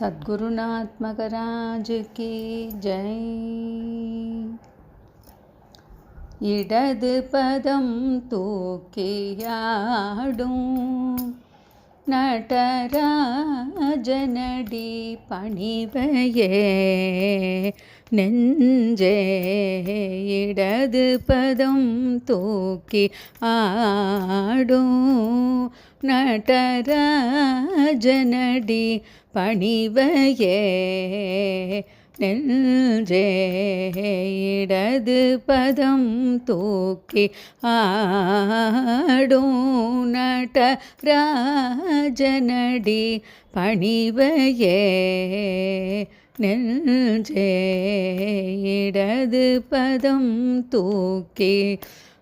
சத்குருநாத்மகராஜ் கி ஜெய். இடது பதம் தூக்கியாடும் நடராஜனடி பணிவையே. நெஞ்சே இடது பதம் தூக்கி ஆடும் நடராஜனடி பணிவையே. நெஞ்சே இடது பதம் தூக்கி ஆடும் நடராஜனடி பணிவையே. நெஞ்சே இடது பதம் தூக்கி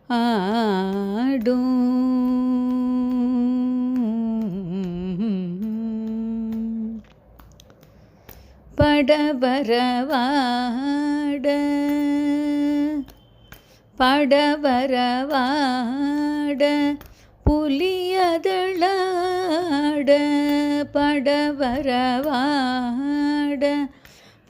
ஆடும். படவரவாட படவரவாட புலியதளாட படவரவாட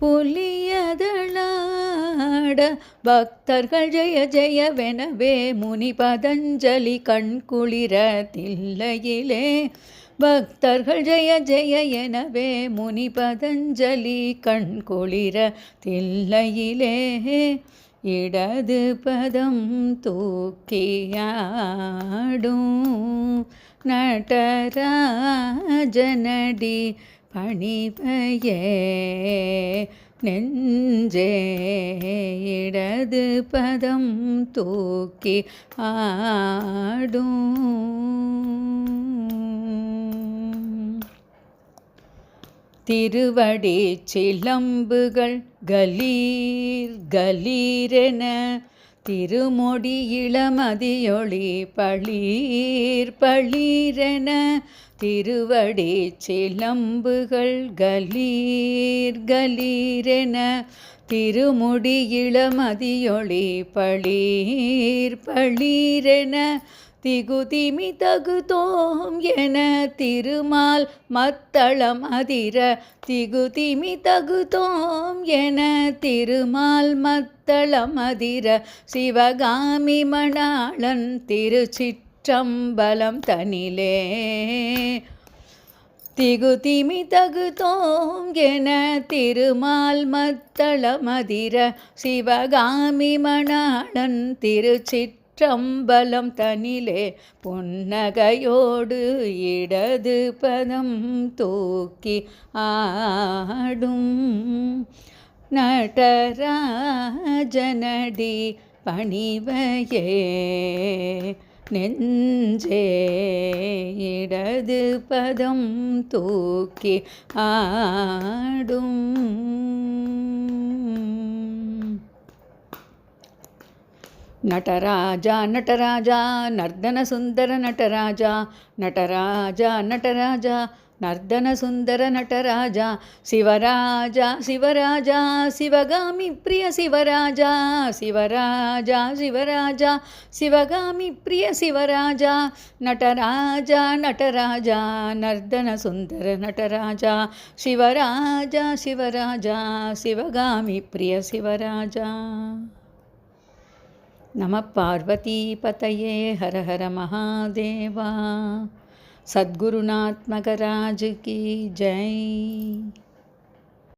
புலியதளாட பக்தர்கள் ஜெய ஜெயவெனவே முனி பதஞ்சலி கண்குளிர தில்லையிலே. பக்தர்கள் ஜெய ஜெய எனவே முனி பதஞ்சலி கண்குளிர தில்லையிலே. இடது பதம் தூக்கியாடும். நடராஜனடி பணிவையே நெஞ்சே இடது பதம் தூக்கி ஆடும். திருவடி சிலம்புகள் கலீர் கலீரென திருமொடி இளமதியொளி பளீர் பளீரென திருவடி சிலம்புகள் கலீர் கலீரென திருமுடி இளமதியொளி பளீர் பளீரென திகுதிமி தகுதோம் என திருமால் மத்தளம் அதிர திகுதிமி தகுதோம் என திருமால் மத்தளம் அதிர சிவகாமி மணாளன் திருச்சிற்றம்பலம் தனிலே. திகுதிமி தகுதோம் என திருமால் மத்தளமதிர சிவகாமி மணாளன் திருச்சிற்ற சிற்றம்பலம் தனிலே புன்னகையோடு இடது பதம் தூக்கி ஆடும். நடராஜனடி பணிவையே நெஞ்சே இடது பதம் தூக்கி ஆடும். నటరాజా నటరాజా నర్దన సుందర నటరాజా నటరాజా నటరాజా నర్దన సుందర నటరాజా శివరాజా శివరాజా శివగామి ప్రియ శివరాజా శివరాజా శివరాజా శివగామి ప్రియ శివరాజా నటరాజా నటరాజా నర్దన సుందర నటరాజా శివరాజా శివరాజా శివగామి ప్రియ శివరాజా नमः पार्वतीपतये हर हर महादेवा। सद्गुरुनात्मकराज की जय।